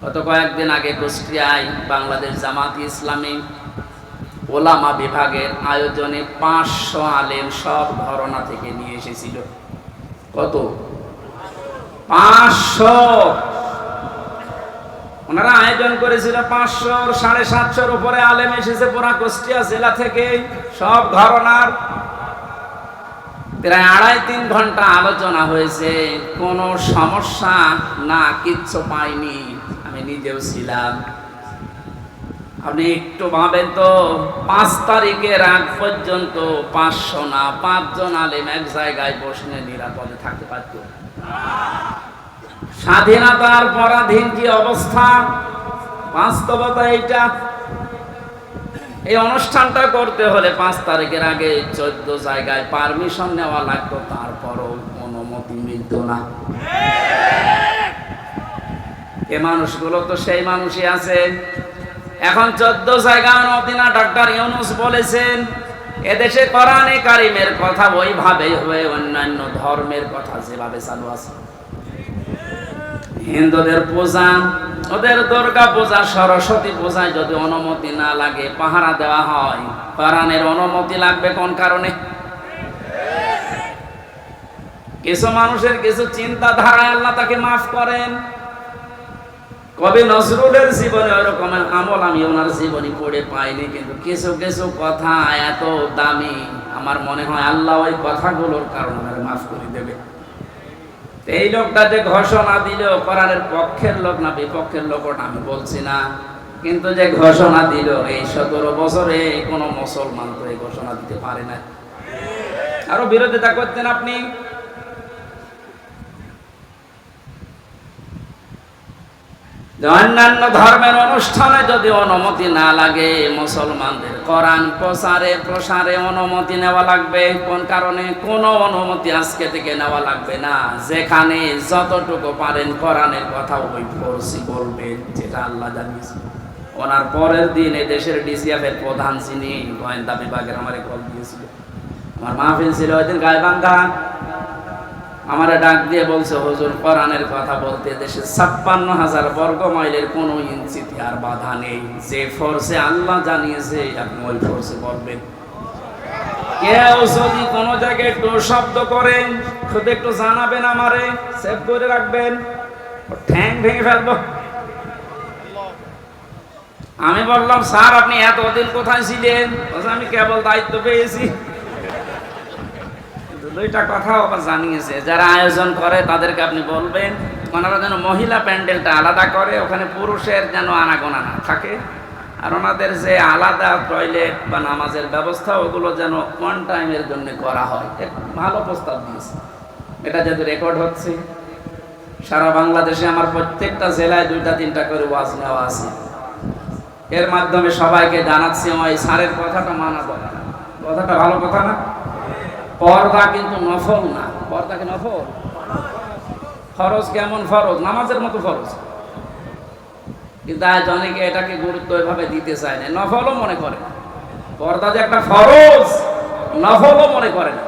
গত কয়েকদিন আগে কুষ্টিয়ায় বাংলাদেশ জামাত ইসলামী ওলামা বিভাগের আয়োজনে পাঁচশো আলেম সব ঘরনা থেকে নিয়ে এসেছিল। কত? পাঁচশো। ওনারা আয়োজন করেছিল পাঁচশো সাড়ে সাতশোর উপরে আলেম এসেছে পুরা কুষ্টিয়া জেলা থেকে সব ঘরনার প্রায় আড়াই তিন ঘণ্টা আলোচনা হয়েছে, কোনো সমস্যা না, কিচ্ছু পাইনি। আমি নিজেও ছিলাম। আপনি একটু ভাবেন তো, পাঁচ তারিখের আগ পর্যন্ত পাঁচশো না, পাঁচজন আলেম এক জায়গায় বসে নিরাপদে থাকতে পারত। স্বাধীনতার পরাধীন কি অবস্থা? বাস্তবতা এইটা। এই অনুষ্ঠানটা করতে হলে পাঁচ তারিখের আগে চোদ্দ জায়গায় পারমিশন নেওয়া লাগতো, তারপরও অনুমতি মিলত না। এ মানুষগুলো তো সেই মানুষই আছে। এখন চোদ্দ জায়গা অনুমতি না ডাক্তার ইউনুস বলেছেন, এদেশে কোরআনে কারিমের কথা ওইভাবেই হয়ে অন্যান্য ধর্মের কথা যেভাবে চালু আছে। হিন্দুদের পূজা, ওদের দুর্গা পূজা, সরস্বতী পূজায় যদি অনুমতি না লাগে, পাহারা দেওয়া হয়। কোরআনের অনুমতি লাগবে কোন কারণে? কিছু মানুষের কিছু চিন্তাধারায় আল্লাহ তাকে মাফ করেন। কবি নজরুলের জীবনে ওরকম আমল আমি ওনার জীবনী পড়ে পাইনি, কিন্তু কিছু কিছু কথা এত দামি, আমার মনে হয় আল্লাহ ওই কথাগুলোর কারণে মাফ করে দেবে। এই লোকটা যে ঘোষণা দিল, কোরআনের পক্ষের লোক না, বিপক্ষের লোক ওটা আমি বলছি না। কিন্তু যে ঘোষণা দিল, এই সতেরো বছরে কোনো মুসলমান তো এই ঘোষণা দিতে পারে না। আরও বিরোধিতা করতেন আপনি? অন্যান্য ধর্মের অনুষ্ঠানে যদি অনুমতি না লাগে, মুসলমানদের কোরআন প্রসারে প্রসারে অনুমতি নেওয়া লাগবে। কোন কারণে? কোনো অনুমতি আজকে থেকে নেওয়া লাগবে না। যেখানে যতটুকু পারেন কোরআনের কথা ওই ফোর্সি বলবেন, যেটা আল্লাহ জানিয়েছে। ওনার পরের দিন এই দেশের ডিসিএফ এর প্রধান যিনি, গোয়েন্দা বিভাগের আমার কল দিয়েছিল। আমার মাহফিল ছিল ওই দিন গায়বান্ধা আমারে ডাক দিয়ে বলছে, হুজুর, কোরআনের কথা বলতে দেশে ছাপ্পান্ন হাজার বর্গ মাইলের কোনো ইঞ্চিতে আর বাধা নেই। যে ফোর্সে আল্লাহ জানিয়েছে, আপনি ওই ফোর্সে বলবেন। কেউ যদি কোনো জায়গায় একটু শব্দ করেন শুধু একটু জানাবেন আমারে, সেভ করে রাখবেন। ঠ্যাং ভেঙে ফেলব। আমি বললাম, স্যার, আপনি এতদিন কোথায় ছিলেন? আমি কেবল দায়িত্ব পেয়েছি। দুইটা কথা আবার জানিয়েছে। যারা আয়োজন করে, তাদেরকে আপনি বলবেন, ওনারা যেন মহিলা প্যান্ডেলটা আলাদা করে, ওখানে পুরুষের যেন আনাগোনা না থাকে। আর ওনাদের যে আলাদা টয়লেট বা নামাজের ব্যবস্থা, ওগুলো যেন ওয়ান টাইমের জন্য করা হয়। এক ভালো প্রস্তাব দিয়েছে। এটা যেহেতু রেকর্ড হচ্ছে, সারা বাংলাদেশে আমার প্রত্যেকটা জেলায় দুইটা, তিনটা করে ওয়াজ নেওয়া আছে। এর মাধ্যমে সবাইকে জানাচ্ছি, আমার এই স্যারের কথাটা মানা দরকার। কথাটা ভালো কথা না? পর্দা কিন্তু নফল না। পর্দা কি নফল? ফরজ কেমন ফরজ? নামাজের মতো ফরজ। কিন্তু আজ অনেকে এটাকে গুরুত্ব এভাবে দিতে চায় না। নফলও মনে করে পর্দা যে একটা ফরজ, নফলও মনে করে না।